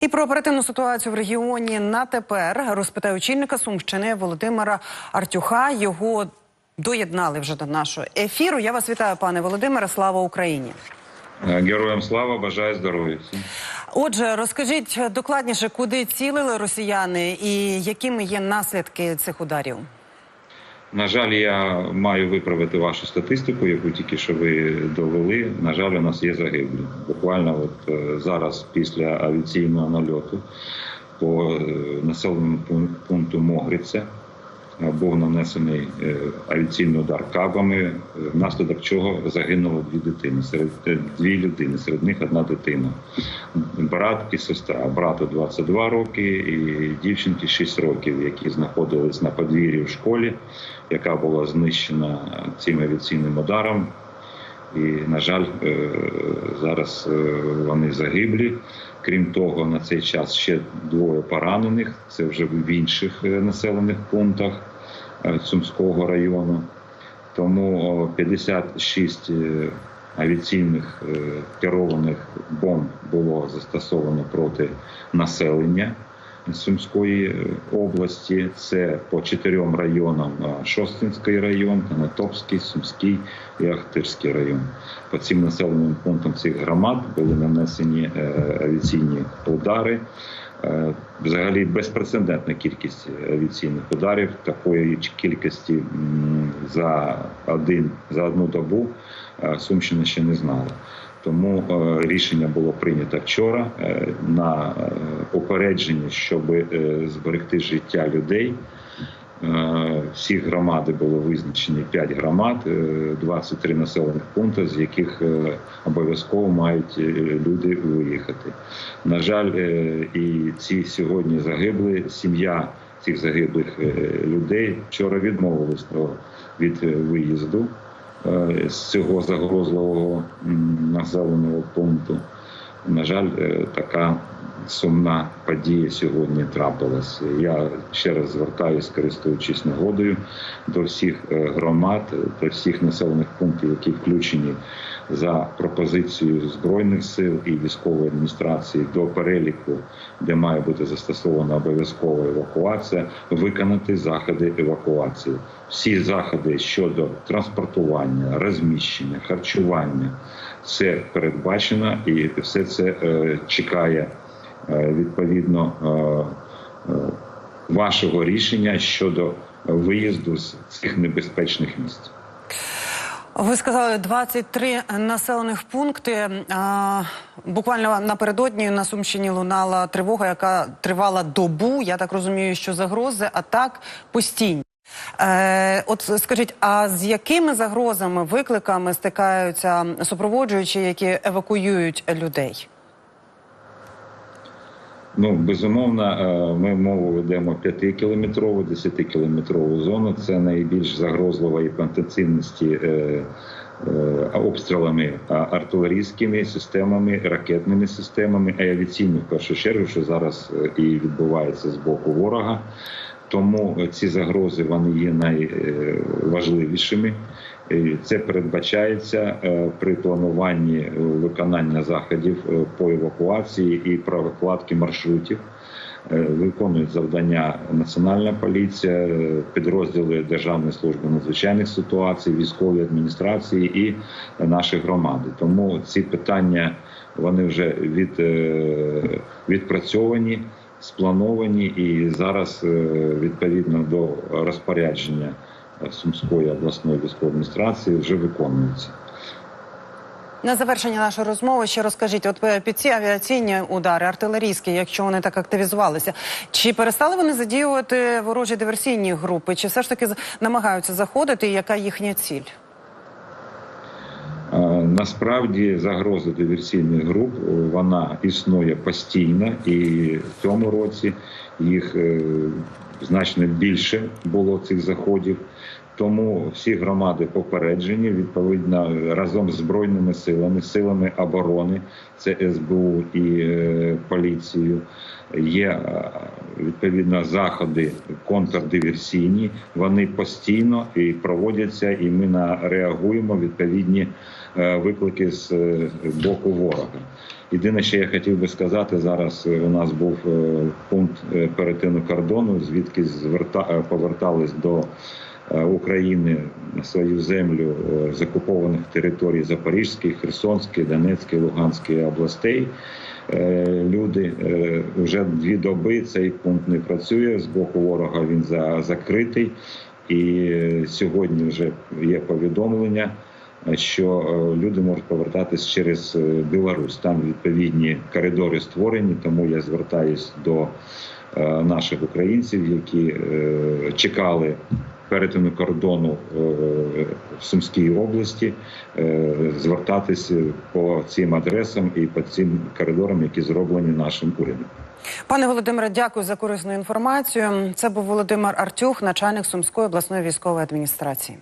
І про оперативну ситуацію в регіоні на тепер розпитає очільника Сумщини Володимира Артюха. Його доєднали вже до нашого ефіру. Я вас вітаю, пане Володимире. Слава Україні! Героям слава, бажаю здоров'я. Отже, розкажіть докладніше, куди цілили росіяни і якими є наслідки цих ударів? На жаль, я маю виправити вашу статистику, яку тільки що ви довели. На жаль, у нас є загиблі. Буквально от е, зараз, після авіаційного нальоту по е, населеному пун- пункту Могриця був нанесений е, авіаційний удар кабами, е, внаслідок чого загинуло дві дитини. Серед е, дві людини, серед них одна дитина. Брат і сестра. Брату 22 роки і дівчинці 6 років, які знаходились на подвір'ї в школі, яка була знищена цим авіаційним ударом. І, на жаль, зараз вони загиблі. Крім того, на цей час ще двоє поранених. Це вже в інших населених пунктах Сумського району. Тому о, 56 е, авіаційних е, керованих бомб було застосовано проти населення Сумської е, області. Це по чотирьом районам: Шостинський район, Конотопський, Сумський і Ахтирський район. По цим населеним пунктам цих громад були нанесені е, авіаційні удари. Е, Взагалі безпрецедентна кількість авіаційних ударів такої кількості за один за одну добу е, Сумщина ще не знала. Тому е, рішення було прийнято вчора е, на е, попередження, щоб е, зберегти життя людей. Е, Всі громади було визначені 5 громад, е, 23 населених пункти, з яких е, обов'язково мають е, люди виїхати. На жаль, е, і ці сьогодні загибли. Сім'я цих загиблих е, людей вчора відмовилась про- від е, виїзду е, з цього загрозливого населеного пункту. На жаль, е, така сумна подія сьогодні трапилась. Я ще раз звертаюся, користуючись нагодою, до всіх е, громад, до всіх населених пунктів, які включені за пропозицією збройних сил і військової адміністрації до переліку, де має бути застосована обов'язкова евакуація, виконати заходи евакуації. Всі заходи щодо транспортування, розміщення, харчування все передбачено, і все це е, чекає відповідно е, е, вашого рішення щодо виїзду з цих небезпечних місць. Ви сказали 23 населених пункти. Буквально напередодні на Сумщині лунала тривога, яка тривала добу. Я так розумію, що загрози атак постійні. Е, от скажіть, а з якими загрозами, викликами стикаються супроводжуючі, які евакуюють людей? Ну, безумовно, е, ми мову ведемо 5-кілометрову, 10-кілометрову зону. Це найбільш загрозлива і по інтенсивності е, е, обстрілами артилерійськими системами, ракетними системами, і авіаційними в першу чергу, що зараз і відбувається з боку ворога. Тому ці загрози вони є найважливішими. Це передбачається е, при плануванні е, виконання заходів е, по евакуації і прокладки маршрутів. Виконують завдання Національна поліція, підрозділи Державної служби надзвичайних ситуацій, військові адміністрації і наші громади. Тому ці питання вони вже від, відпрацьовані, сплановані і зараз відповідно до розпорядження Сумської обласної військової адміністрації вже виконуються. На завершення нашої розмови ще розкажіть, от е, під ці авіаційні удари, артилерійські, якщо вони так активізувалися, чи перестали вони задіювати ворожі диверсійні групи, чи все ж таки намагаються заходити? і Яка їхня ціль? Е, Насправді загроза диверсійних груп е, вона існує постійно, і в цьому році їх значно більше було цих заходів. Тому всі громади попереджені відповідно разом з збройними силами, силами оборони, це СБУ і е, поліцією. Є е, відповідно заходи контрдиверсійні. Вони постійно і проводяться, і ми на реагуємо відповідні е, виклики з е, боку ворога. Єдине, що я хотів би сказати, зараз е, у нас був е, пункт е, перетину кордону, звідки зверта повертались до України на свою землю з окупованих територій Запорізької, Херсонської, Донецької, Луганської областей. Люди вже дві доби цей пункт не працює. З боку ворога він за- закритий, і сьогодні вже є повідомлення що е, люди можуть повертатись через е, Білорусь. Там відповідні коридори створені, тому я звертаюсь до е, наших українців, які чекали перетину кордону в Сумській області, звертатись по цим адресам і по цим коридорам, які зроблені нашим урядом. Пане Володимире, дякую за корисну інформацію. Це був Володимир Артюх, начальник Сумської обласної військової адміністрації.